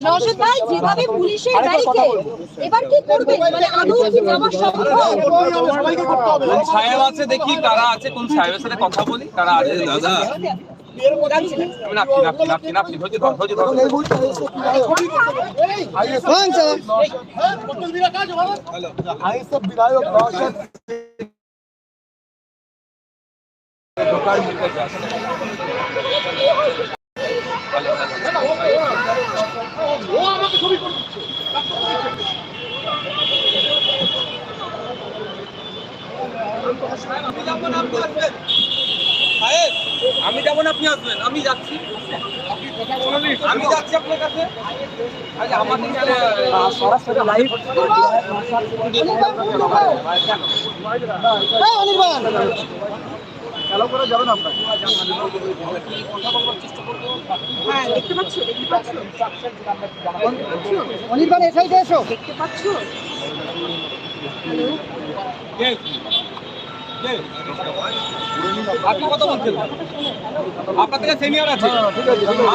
নওশাদ ভাই যেভাবে পুলিশের ব্যারিকেড এবার কি করবেন? মানে আদৌ কি যাওয়া সম্ভব? কোন সাহেব আছে দেখি কারা আছে কোন সাহেবের সাথে কথা বলি কারা আছে দাদা। নাপছি ধর আমি যাব না, আপনি আসবেন। আমি যাব না আপনি আমি যাচ্ছি। আমি যাচ্ছি আপনার কাছে। আরে আমাকে সরাসরি লাইভ হ্যাঁ দেখতে পাচ্ছ দেখতে পাচ্ছ। অনির্বাণ এ সাইডে এসো। দেখতে পাচ্ছ? আপনি কথা বলছেন? আপনার থেকে সিনিয়র আছে।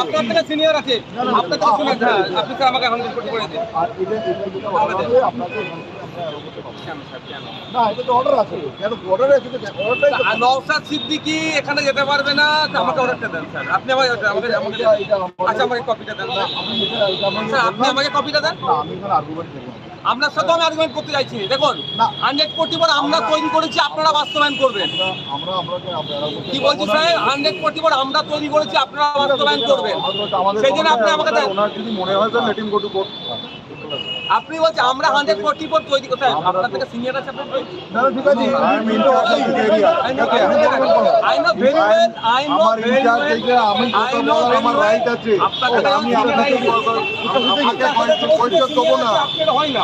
আপনার থেকে সিনিয়র আছে। আপনার থেকে শুনে হ্যাঁ আপনি স্যার আমাকে হান্ড্রেড কোটি করে দিন আর এটা এটা যেটা order হবে, আপনাকে কেন স্যার কেন না এটা তো অর্ডার আছে কেন অর্ডার আছে অর্ডারটাই তো সিদ্দিকি এখানে যেতে পারবে না আমাকে অর্ডারটা দেন স্যার। আপনি আমাকে আমাকে আমাকে এটা- এটা আমাদের- আচ্ছা আমাকে কপিটা দেন স্যার। আমি এটা এটা আমি স্যার আপনি আমাকে কপিটা দেন? আমি এখানে আর্গুমেন্ট করব আপনার সাথে আমি আর্গুমেন্ট করতে চাইছি দেখুন হান্ড্রেড কোটি পর আমরা তৈরি করেছি আপনারা বাস্তবায়ন করবেন। কি বলছি স্যার? হান্ড্রেড কোটি পর আমরা তৈরি করেছি আপনারা বাস্তবায়ন করবেন। সেই জন্য আপনি আমাকে মনে হয় আপনি বলছেন আমরা হান্ড্রেড কোটি পর তৈরি করতে আপনার থেকে সিনিয়র আছে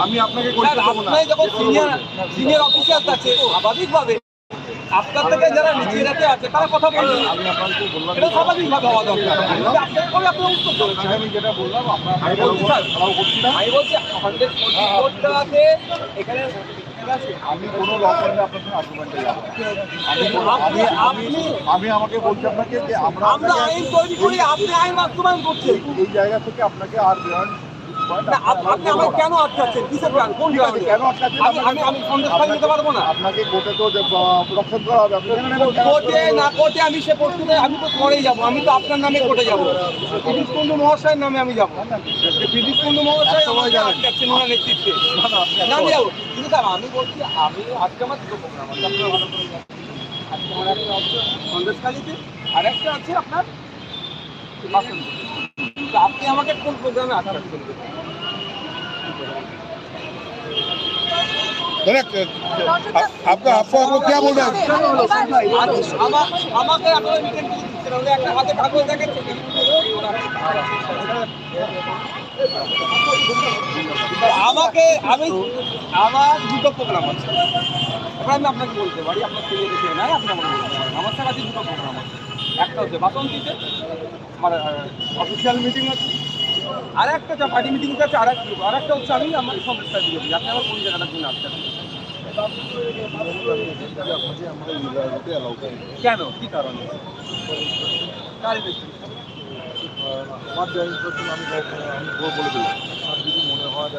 আমি আপনাকে সিনিয়র অফিসার আছে স্বাভাবিকভাবে আপনার থেকে যারা নিচে রাতে আছে তারা কথা বলবে আমি আপনাকে এটা স্বাভাবিকভাবে হওয়া দরকার। আপনার আপনার উত্তর আমি যেটা বললাম আমি বলছি করছি না। আমি বলছি হান্ড্রেড কোটি এখানে আমি কোনো আপনার সঙ্গে আর্গুমেন্টে যাব আমি আমি আমি আমি আমাকে বলছি আপনাকে যে আমরা আইন তৈরি করি আপনি আইন বাস্তবায়ন করছেন। এই জায়গা থেকে আপনাকে আর বিয়ন্ড আপনি আমাকে কেন আটকাচ্ছেন? কিসের কোন আটকাচ্ছেন? আমি আমি সন্দেশ নিতে পারব না। আপনাকে কোর্টে তো করা হবে। কোর্টে না কোর্টে আমি সে প্রশ্নে আমি তো পরেই যাব। আমি তো আপনার নামে কোর্টে যাব। বিদ্যুৎ কুণ্ডু মহাশয়ের নামে আমি যাব। বিদ্যুৎ কুণ্ডু মহাশয় আমাকে আটকাচ্ছেন ওনার নেতৃত্বে। না আমি যাব। কিন্তু স্যার আমি বলছি আমি আজকে আমার দুটো প্রোগ্রাম আছে। আপনারা ভালো করে আজকে আমার একটা হচ্ছে সন্দেশখালিতে আর একটা আছে আপনার আপনি আমাকে কোন প্রোগ্রামে আটকাচ্ছেন? আপনার আপনার আপনি বলবেন আমাকে আপনারা দেখে আমাকে আমি আমার দুটো প্রোগ্রাম আছে এবার আমি আপনাকে বলতে পারি আপনার ছেলে দেখে নাই আপনি আমার আমার দুটো প্রোগ্রাম আছে একটা হচ্ছে বাসন্তীতে আমার অফিসিয়াল মিটিং আছে আর একটা যা পার্টি মিটিং আছে আর একটা আর একটা হচ্ছে আমি আমার সমস্যা দিয়ে দিই। আপনি আমার কোন জায়গাটার জন্য আসছেন? কেন? কি কারণে? কার মনে হয়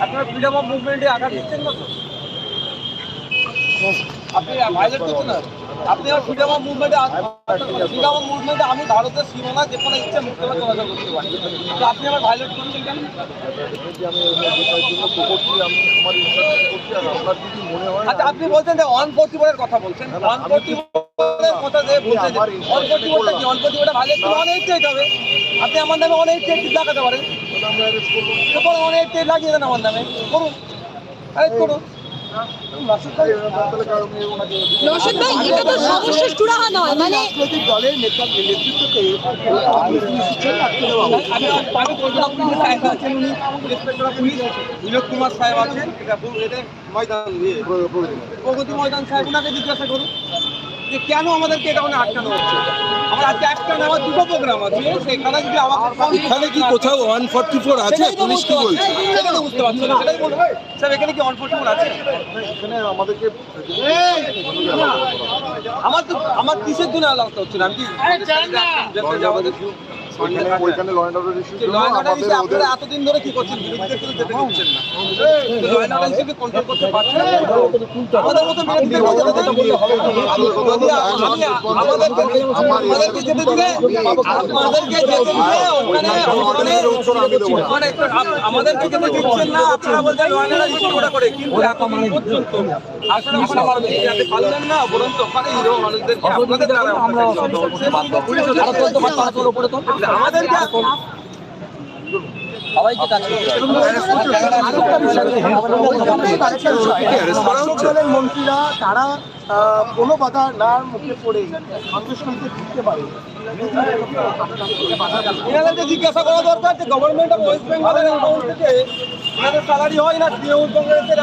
আপনার ফ্রিডম অফ মুভমেন্টে আঘাত দিচ্ছেন না তো আপনি ভাইলেট করছেন না আপনি আর ফ্রিডম অফ মুভমেন্টে ফ্রিডম অফ মুভমেন্টে আমি ভারতের সীমানা যে কোনো ইচ্ছে মুক্ত চলাচল করতে পারি। তো আপনি আমার ভাইলেট করছেন কেন আমার আচ্ছা আপনি বলছেন যে অন ফোর্টি কথা বলছেন। অন ফোর্টি কথা যে বলছেন অন ফোর্টি কি? অন ফোর্টি ভাইলেট করলে অন এইট হবে। আপনি আমার নামে অন এইট লাগাতে পারেন। তাহলে আমরা অ্যারেস্ট করব। তারপর অন এইট লাগিয়ে দেন আমার নামে। করুন। আরে করুন। ভাই এটা তো চূড়াহা নয় মানে দলের নেতা নেতৃত্বকে বিনোদ কুমার সাহেব আছেন এটা এটা ময়দান ইয়ে, প্রগতি ময়দান সাহেব ওনাকে জিজ্ঞাসা করুন যে কেন আমাদেরকে এটা মানে আটকানো হচ্ছে? আমার আজকে একটা দুটো প্রোগ্রাম আছে সেখানে যদি এখানে কি কোথাও ওয়ান ফর্টি ফোর আছে পুলিশ কি বলছে? বুঝতে পারছি না, সেটাই বলব। স্যার এখানে কি আছে এখানে আমাদেরকে আমার তো আমার কিসের জন্য আলাদা হচ্ছে না আমি কি যেতে যাওয়া দেখি ওইখানে ওইখানে law and order issue law and order হিসেবে আপনারা এতদিন ধরে কি করছেন বিরোধীদের কিন্তু যেতে দিচ্ছেন না ল অ্যান্ড অর্ডার হিসেবে কন্ট্রোল করতে পারছেন না আমাদের মতো বিরোধীদের মধ্যে যেতে বললে হবে যদি আমি আমাদেরকে আমাদেরকে যেতে দিলে আমাদেরকে যেতে দিলে ওখানে ওখানে মানে আমাদেরকে যেতে দিচ্ছেন না আপনারা বলছেন ল অ্যান্ড অর্ডার ইস্যু করে করে কিন্তু এতদিন পর্যন্ত আপনারা ওখানে পারবেন যাতে পারলেন না বরঞ্চ ওখানে হিরো মানুষদেরকে আপনাদের দ্বারা আমরা মন্ত্রীরা তারা কোনো বাধা না মুখে পড়ে সন্দেশকারীকে দিতে পারে। এনাদেরকে জিজ্ঞাসা করা দরকার যে গভর্নমেন্ট অফ ওয়েস্ট বেঙ্গলের অ্যাকাউন্ট থেকে এনাদের স্যালারি হয় না তৃণমূল কংগ্রেসের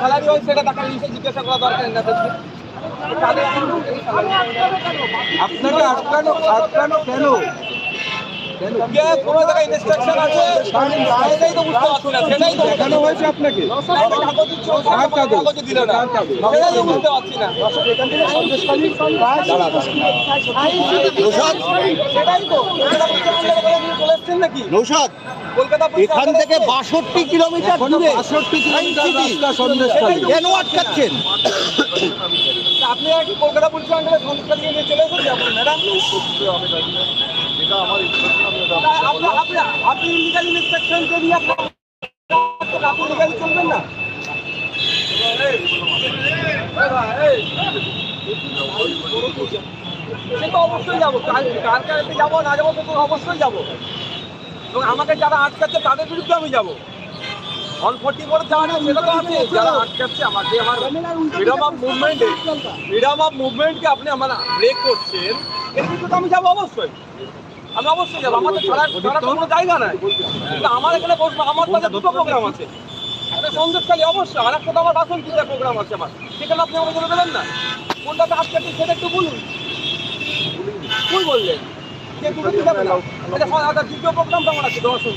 স্যালারি হয় সেটা টাকা নিয়ে জিজ্ঞাসা করা দরকার এনাদেরকে। আপনাকে আটকানো আটকানো কেন? কোনো জায়গায় ইনস্ট্রাকশন আছে? সেটাই তো বুঝতে পারছি না সেটাই তো দেখানো হয়েছে আপনাকে? কাগজ দিল না। সেটাই তো বুঝতে পারছি না। নৌসাদ এখান থেকে বাষট্টি কিলোমিটার দূরে বাষট্টি কিলোমিটার রাস্তা কেন আটকাচ্ছেন? আপনি কি কলকাতা পুলিশ আন্ডারে নিয়ে চলে আপনি ম্যাডাম? আপনি না? সে তো অবশ্যই যাব। যাব না যাব তো অবশ্যই যাব। আমাকে যারা আটকাচ্ছে তাদের বিরুদ্ধে আমি যাব। অন ফোর্টি করে যাওয়া না সেটা তো আছে, যারা আমার ফ্রিডম অফ মুভমেন্টে মুভমেন্টকে আপনি আমার ব্রেক করছেন, এর বিরুদ্ধে তো আমি যাব অবশ্যই। আমি অবশ্যই যাব আমাদের ছাড়া ছাড়া কোনো জায়গা নাই। কিন্তু আমার এখানে বসবো, আমার কাছে দুটো প্রোগ্রাম আছে। একটা অবশ্যই, আর একটা তো আমার বাসন আছে আমার। সেখানে আপনি আমাকে বলে দেবেন না। কোনটাতে আটকাচ্ছি সেটা একটু বলুন। কই বললেন? কে তুমি কি যাবে না? আচ্ছা দ্বিতীয় প্রোগ্রামটা আমার আছে দর্শন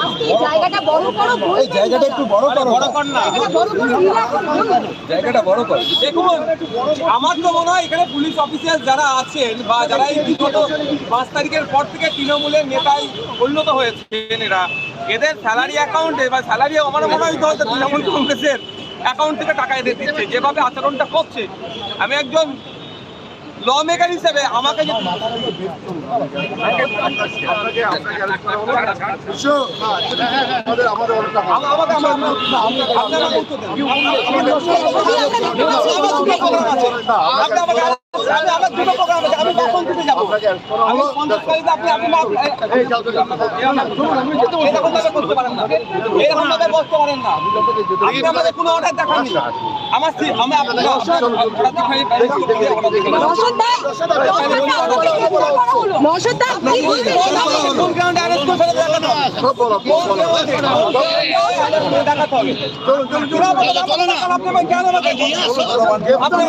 প্রত্যেকে যাচ্ছে। আজকে এই জায়গাটা বড় করো এই জায়গাটা একটু বড় করো বড় কর না জায়গাটা বড় করো relax করো। জায়গাটা বড় কর দেখুন আমার তো মনে হয় এখানে পুলিশ অফিসার যারা আছেন বা যারা এই বিগত পাঁচ তারিখের পর থেকে তৃণমূলের নেতায় পরিণত হয়েছেন এরা এদের স্যালারি অ্যাকাউন্টে বা স্যালারি আমার মনে হয় হয়তো তৃণমূল কংগ্রেসের অ্যাকাউন্ট থেকে টাকা এদের দিচ্ছে যেভাবে আচরণটা করছে আমি একজন ল মেকার হিসেবে আমাকে আমাকে আমি আমার দুটো প্রোগ্রাম আছে আমি কখন থেকে যাব। আমি পঞ্চাশ তারিখে আপনি আপনি এরকম ভাবে করতে পারেন না এরকম ভাবে বসতে পারেন না। আপনি আমাদের কোনো অর্ডার দেখাননি। আমার আমি আপনাকে নওশাদ দা, নওশাদ দা, কি বলবেন? কোন গ্রাউন্ডে অ্যারেস্ট করে ফেলে দেখাতে হবে। সব বলো, কোন সব বলো। গ্রাউন্ডে দেখাতে হবে। চলুন, চলুন, চলুন। আপনি আমাকে কেন আমাকে আপনি আমার কোথায় আপনারা। আপনি-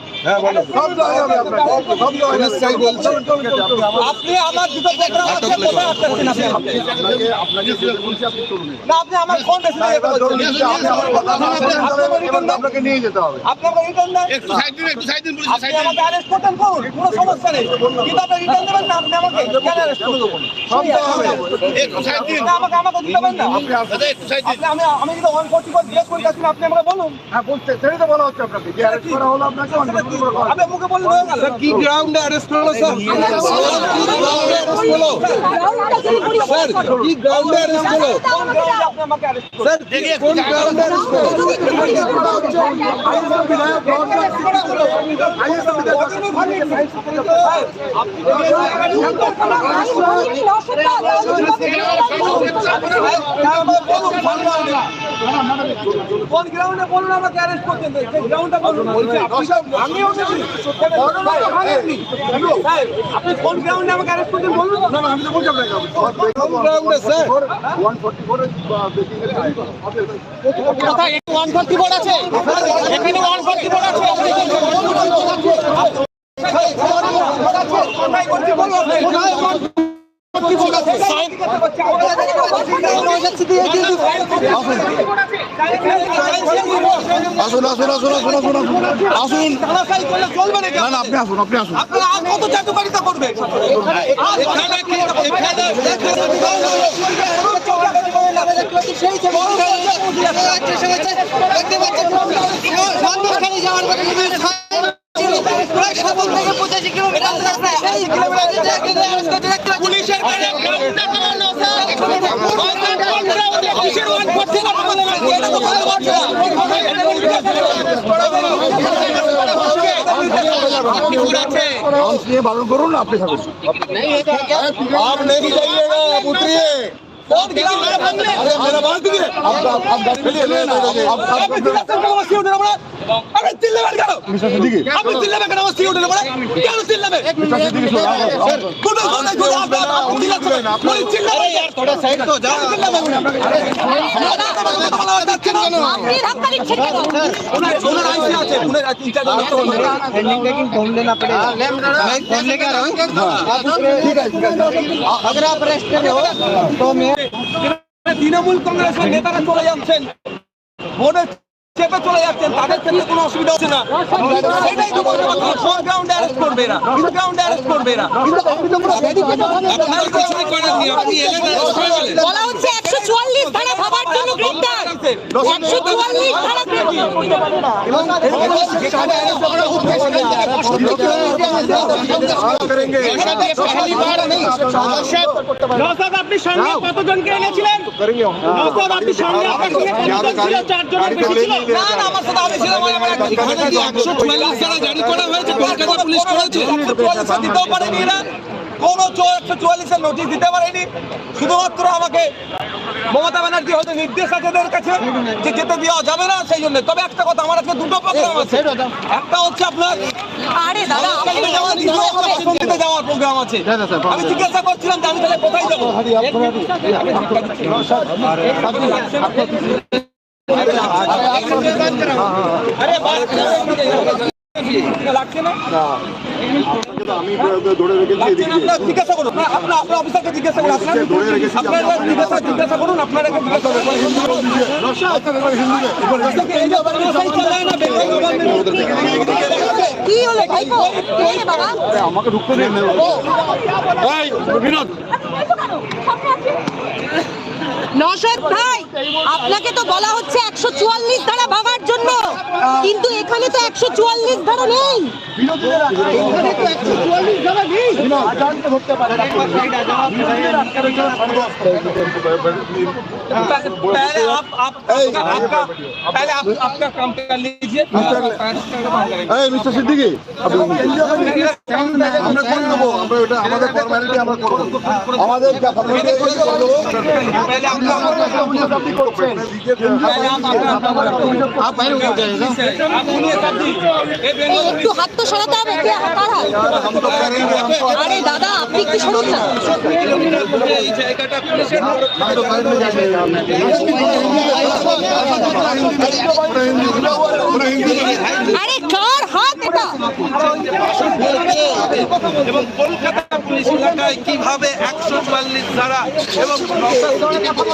আপনি- বলছে। আমার- দুটো আছে কোথায় আটকাচ্ছেন আপনি? আপনাকে- বলছি, আপনি চলুন। না আপনি আমার কোন যেতে দেন আমাকে অ্যারেস্ট করতেন সমস্যা নেই। কিন্তু আপনি রিটার্ন দেবেন না আপনি আমাকে কেন অ্যারেস্ট করবেন? সব দেওয়া হবে। না আমাকে আমাকে দিতে পারেন না? আপনি আসুন। আপনি আমি আমি জিজ্ঞেস করে আপনি আমাকে বলুন। হ্যাঁ বলতে সেটাই তো বলা হচ্ছে আপনাকে। যে অ্যারেস্ট করা হলো আপনাকে আপনি মুখে বললে হয়ে গেল। স্যার কি গ্রাউন্ডে অ্যারেস্ট হলো স্যার কি গ্রাউন্ডে অ্যারেস্ট হলো স্যার কি গ্রাউন্ডে অ্যারেস্ট হলো আপনি? স্যার কোন গ্রাউন্ডে অ্যারেস্ট হলো কোন গ্রাউন্ডে বলুন আমাকে অ্যারেস্ট করতেন সেই গ্রাউন্ডটা বলুন। বলছি। আপনি। কোন গ্রাউন্ডে আমাকে অ্যারেস্ট করতেন বলুন। না আমি তো বলছি কোন গ্রাউন্ডে স্যার? কোথায়? একটু ওয়ান ফোর্টি বোর্ড আছে। এখানে ওয়ান ফোর্টি বোর্ড আছে। কোথায় করছি বলুন। আসুন আসুন আসুন আসুন আসুন আসুন আসুন না না আপনি আসুন আপনি আসুন কত চাটুকারিতা করবেন এখানে কি এখানে পুলিশের आंख ये बारण करो ना अपने साथ आप नहीं जाइएगा पुत्रिए अरे मेरा बात सुनिए आप आप आप गाड़ी में ले ले आप आप আরে চিল্লাবেন কেন मिस्टर सिद्दीकी আপনি চিল্লাবেন কেন আমার সিওটা বলে কেন চিল্লাবেন मिस्टर सिद्दीकी सुनो आप কোথায় কোথায় কোথায় আপনি আপনি চিল্লাচ্ছেন আপনি চিল্লাবেন यार थोड़ा साइड तो जा আপনি ধাক্কা দিচ্ছেন কেন ওনার ওনার আইসি আছে ওনার ইনচার্জ अगर आप अरेस्ट कर रहे हो तो मैं তৃণমূল কংগ্রেসের নেতারা চলে যাচ্ছেন। ভোটে চেপে চলে যাচ্ছেন তাদের ক্ষেত্রে কোনো অসুবিধা হচ্ছে না। সেটাই তো বলব কোন গ্রাউন্ডে অ্যারেস্ট করবে না কোন গ্রাউন্ডে অ্যারেস্ট করবে না আপনার কিছুই করেননি আপনি এলেন arrest গেলেন বলা হচ্ছে একশো চুয়াল্লিশ ধারা ভাবার জন্য গ্রেপ্তার। একশো চুয়াল্লিশ ধারা আপনি সঙ্গে কতজনকে এনেছিলেন আপনি সঙ্গে কোনো একশো চুয়াল্লিশের নোটিশ দিতে পারেনি শুধুমাত্র আমাকে মমতা ব্যানার্জি হয়তো নির্দেশ আছে এদের কাছে যেতে দেওয়া যাবে না সেই জন্য তবে একটা কথা আমার আজকে দুটো প্রোগ্রাম আছে একটা হচ্ছে আপনার বাসন্তীতে যাওয়ার প্রোগ্রাম আছে আমি জিজ্ঞাসা করছিলাম যে আমি তাহলে কোথায় যাব আরে বাস লাগছে না আমি দৌড়ে রেখেছি এদিকে না। জিজ্ঞাসা করুন না, আপনার আপনার অফিসারকে জিজ্ঞাসা করুন আপনার আপনার জিজ্ঞাসা জিজ্ঞাসা করুন আপনার জিজ্ঞাসা করুন এই যে বাংলাদেশে চলে না বেকার গভর্নমেন্ট কি হলো ভাইপো কি বাবা আমাকে ঢুকতে দিন এই বিনোদ নশদ ভাই আপনাকে তো বলা হচ্ছে একশো চুয়াল্লিশ ধারা ভাবার জন্য কিন্তু এখানে তো একশো চুয়াল্লিশ ধারা নেই আমাদের একটু হাত তো সরাতে হবে কে কার আরে দাদা আপনি কি শুনুন না। আরে কার হাত এটা? এবং কলকাতা পুলিশ এলাকায় কীভাবে একশো চুয়াল্লিশ ধারা এবং ধারা কোনো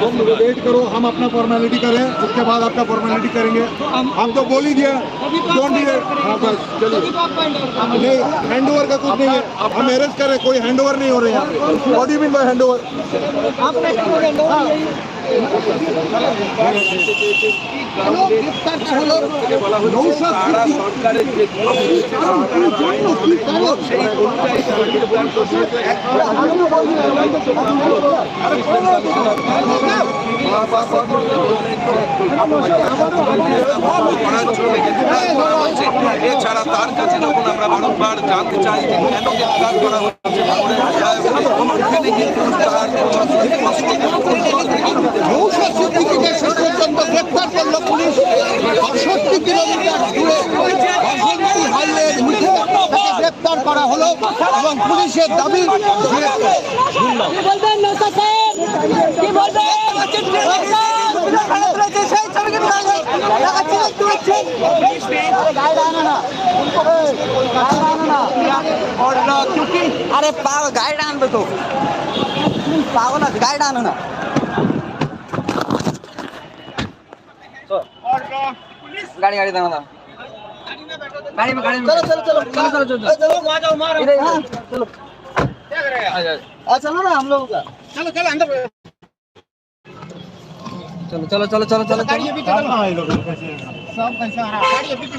तुम वेट करो हम अपना फॉर्मेलिटी करें उसके बाद आपका फॉर्मेलिटी करेंगे। हम तो बोल ही दिया। डोंट डिले हाँ बस चलिए। नहीं हैंड ओवर का कुछ नहीं है। हम अरेस्ट करें कोई हैंड ओवर नहीं हो रहे हैं what you mean by hand over সরকারের যে এছাড়া তার কাছে যখন আমরা বারংবার জানতে চাই যে কেন গ্রেফতার করা হচ্ছে তার নৌশাদ সিদ্দিকিকে শেষ পর্যন্ত গ্রেপ্তার করলো পুলিশ বাষট্টি কিলোমিটার দূরে বাসন্তী হাইওয়ের মুখে তাকে গ্রেপ্তার করা হলো এবং পুলিশের দাবি কি বলবেন নৌকা সাহেব কি বলবেন अरे पागल गाइड आन दो तो पागल ना गाइड आनो ना गाड़ी गाड़ी दाना गाड़ी में गाड़ी में। चलो चलो चलो चलो चलो चलो। चलो वहाँ जाओ मारो। चलो आ चलो ना हम लोगों का। चलो चलो अंदर। चलो चलो चलो चलो चलो। गाड़ी अभी चलो। सब कैसे आ रहा है? गाड़ी अभी भी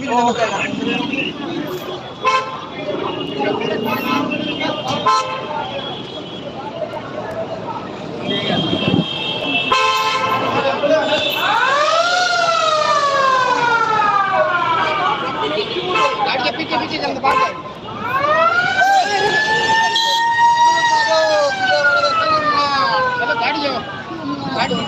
பாருங்க